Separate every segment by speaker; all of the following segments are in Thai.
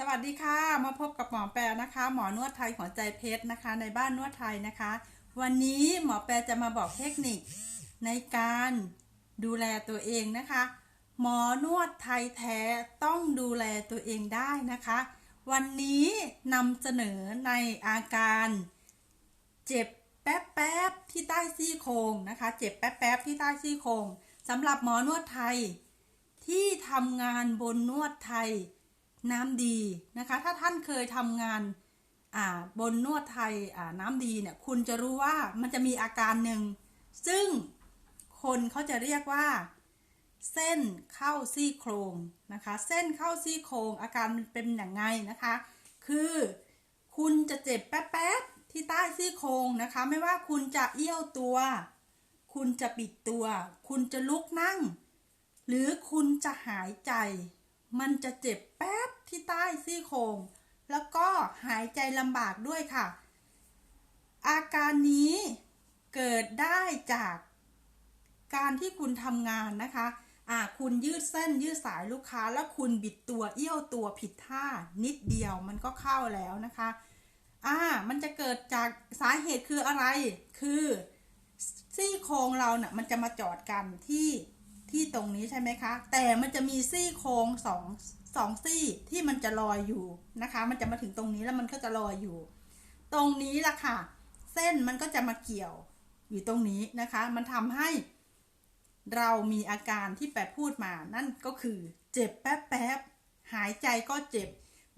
Speaker 1: สวัสดีค่ะ มาพบกับหมอแปรนะคะ หมอนวดไทยหัวใจเพชรนะคะ ในบ้านนวดไทยนะคะ วันนี้หมอแปรจะมาบอกเทคนิคในการดูแลตัวเองนะคะ หมอนวดไทยแท้ต้องดูแลตัวเองได้นะคะ วันนี้นำเสนอในอาการเจ็บแป๊บๆที่ใต้ซี่โครงนะคะ เจ็บแป๊บๆที่ใต้ซี่โครงสำหรับหมอนวดไทยที่ทำงานบนนวดไทย น้ำดีนะคะ ถ้าท่านเคยทำงานบนนวดไทยน้ำดีเนี่ยคุณจะรู้ว่ามันจะมีอาการหนึ่ง ซึ่งคนเขาจะเรียกว่า เส้นเข้าซี่โครงนะคะ เส้นเข้าซี่โครงอาการมันเป็นอย่างไงนะคะ คือคุณจะเจ็บแป๊บๆที่ใต้ซี่โครงนะคะ ไม่ว่าคุณจะเอี้ยวตัว คุณจะปิดตัว คุณจะลุกนั่ง หรือคุณจะหายใจ มันจะเจ็บแป๊บที่ใต้ซี่โครงแล้วก็หายใจลำบากด้วยค่ะ อาการนี้เกิดได้จากการที่คุณทำงานนะคะอ่าคุณยืดเส้นยืดสายลูกค้า แล้วคุณบิดตัวเอี้ยวตัวผิดท่านิดเดียวมันก็เข้าแล้วนะคะอ่ามันจะเกิดจากสาเหตุคืออะไร คือซี่โครงเราเนะ่ะมันจะมาจอดกันที่ ที่ตรงนี้ใช่ไหมคะ แต่มันจะมีซี่โครงสองสองซี่ที่มันจะลอยอยู่นะคะ มันจะมาถึงตรงนี้แล้วมันก็จะลอยอยู่ ตรงนี้ล่ะค่ะ เส้นมันก็จะมาเกี่ยวอยู่ตรงนี้นะคะ มันทำให้เรามีอาการที่แปดพูดมา นั่นก็คือเจ็บแป๊บแป๊บหายใจก็เจ็บ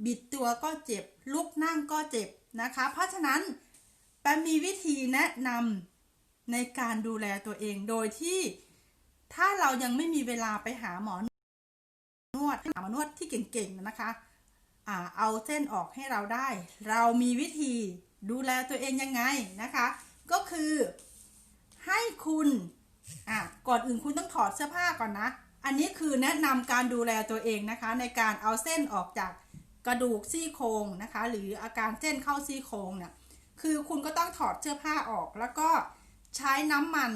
Speaker 1: บิดตัวก็เจ็บ ลุกนั่งก็เจ็บนะคะ เพราะฉะนั้นแปมมีวิธีแนะนำในการดูแลตัวเองโดยที่ ถ้าเรายังไม่มีเวลาไปหาหมอนวดหาหมอนวดที่เก่งๆนะคะอ่าเอาเส้นออกให้เราได้ เรามีวิธีดูแลตัวเองยังไงนะคะ ก็คือให้คุณอะก่อนอื่นคุณต้องถอดเสื้อผ้าก่อนนะ อันนี้คือแนะนำการดูแลตัวเองนะคะ ในการเอาเส้นออกจากกระดูกซี่โครงนะคะ หรืออาการเส้นเข้าซี่โครงเนี่ยคือคุณก็ต้องถอดเสื้อผ้าออก แล้วก็ใช้น้ำมัน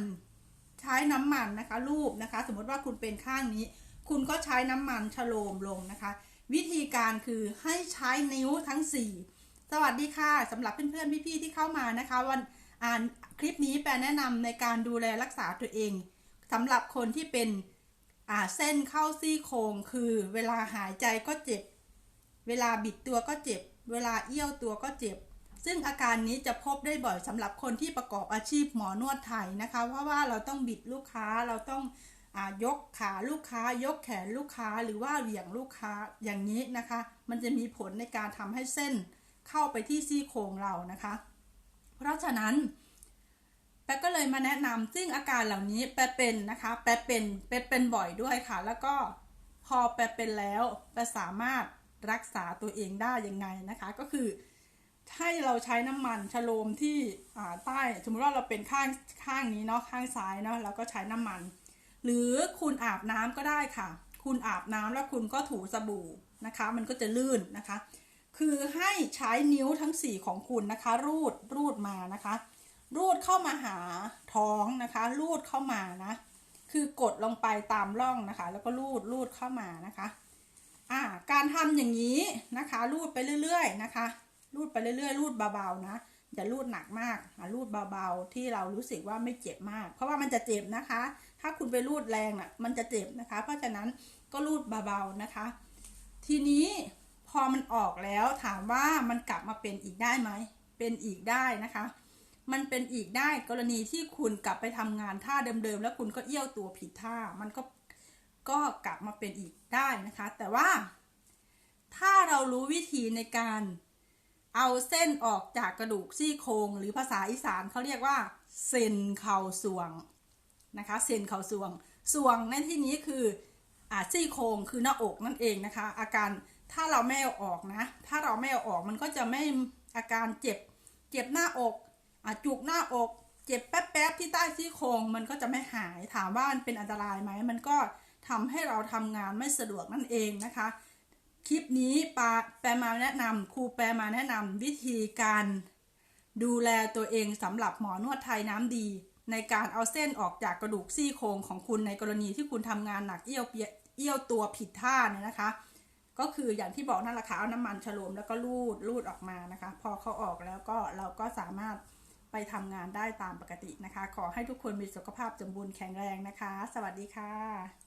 Speaker 1: ใช้น้ำมันนะคะรูปนะคะ สมมติว่าคุณเป็นข้างนี้ คุณก็ใช้น้ำมันชโลมลงนะคะ วิธีการคือให้ใช้นิ้วทั้ง 4 สวัสดีค่ะสำหรับเพื่อนๆพี่ๆที่เข้ามานะคะ วันอ่านคลิปนี้แปลแนะนำในการดูแลรักษาตัวเองสำหรับคนที่เป็นอ่าเส้นเข้าซี่โครงคือเวลาหายใจก็เจ็บ เวลาบิดตัวก็เจ็บ เวลาเอี้ยวตัวก็เจ็บ ซึ่งอาการนี้จะพบได้บ่อยสำหรับคนที่ประกอบอาชีพหมอนวดไทยนะคะ เพราะว่าเราต้องบิดลูกค้าเราต้องอยกขาลูกค้ายกแขนลูกค้าหรือว่าเหวี่ยงลูกค้าอย่างนี้นะคะ มันจะมีผลในการทำให้เส้นเข้าไปที่ซี่โครงเรานะคะ เพราะฉะนั้นแปก็เลยมาแนะนำซึ่งอาการเหล่านี้แปเป็นนะคะ แปเป็นแปเป็นบ่อยด้วยค่ะ แล้วก็พอแปเป็นแล้วแปสามารถรักษาตัวเองได้ยังไงนะคะ ก็คือ ให้เราใช้น้ำมันชโลมที่ใต้สมมติว่าเราเป็นข้างข้างนี้เนาะข้างซ้ายเนาะเราก็ใช้น้ำมัน หรือคุณอาบน้ำก็ได้ค่ะ คุณอาบน้ำแล้วคุณก็ถูสบู่นะคะ มันก็จะลื่นนะคะ คือให้ใช้นิ้วทั้ง 4 ของคุณนะคะ รูดรูดมานะคะ รูดเข้ามาหาท้องนะคะ รูดเข้ามานะ คือกดลงไปตามร่องนะคะ แล้วก็รูดรูดเข้ามานะคะอ่าการทำอย่างนี้นะคะ รูดไปเรื่อย ๆ นะคะ รูดไปเรื่อยๆ รูดเบาๆนะอย่ารูดหนักมากรูดเบาๆ ที่เรารู้สึกว่าไม่เจ็บมาก เพราะว่ามันจะเจ็บนะคะ ถ้าคุณไปรูดแรงน่ะมันจะเจ็บนะคะ เพราะฉะนั้นก็รูดเบาๆนะคะ ทีนี้พอมันออกแล้วถามว่ามันกลับมาเป็นอีกได้ไหมเป็นอีกได้นะคะ มันเป็นอีกได้กรณีที่คุณกลับไปทำงานท่าเดิมๆแล้วคุณก็เอี้ยวตัวผิดท่ามันก็ก็กลับมาเป็นอีกได้นะคะ แต่ว่า ถ้าเรารู้วิธีในการ เอาเส้นออกจากกระดูกซี่โครงหรือภาษาอีสานเขาเรียกว่าเซนเข่าสวงนะคะเซนเข่าสวงสวงในที่นี้คืออ่าซี่โครงคือหน้าอกนั่นเองนะคะ อาการถ้าเราไม่เอาออกนะ ถ้าเราไม่เอาออกมันก็จะไม่อาการเจ็บ เจ็บหน้าอกอจุกหน้าอก เจ็บแป๊บๆที่ใต้ซี่โครงมันก็จะไม่หายถามว่ามันเป็นอันตรายไหมมันก็ทำให้เราทำงานไม่สะดวกนั่นเองนะคะ คลิปนี้ปาแปลมาแนะนำครูแปลมาแนะนำวิธีการดูแลตัวเองสำหรับหมอนวดไทยน้ำดี ในการเอาเส้นออกจากกระดูกซี่โครงของคุณในกรณีที่คุณทำงานหนักเอี้ยวเปียเอี้ยวตัวผิดท่าเนี่ยนะคะ ก็คืออย่างที่บอกนั่นแหละค่ะเอาน้ำมันฉลมแล้วก็รูดรูดออกมานะคะ พอเขาออกแล้วก็เราก็สามารถไปทำงานได้ตามปกตินะคะ ขอให้ทุกคนมีสุขภาพสมบูรณ์แข็งแรงนะคะ สวัสดีค่ะ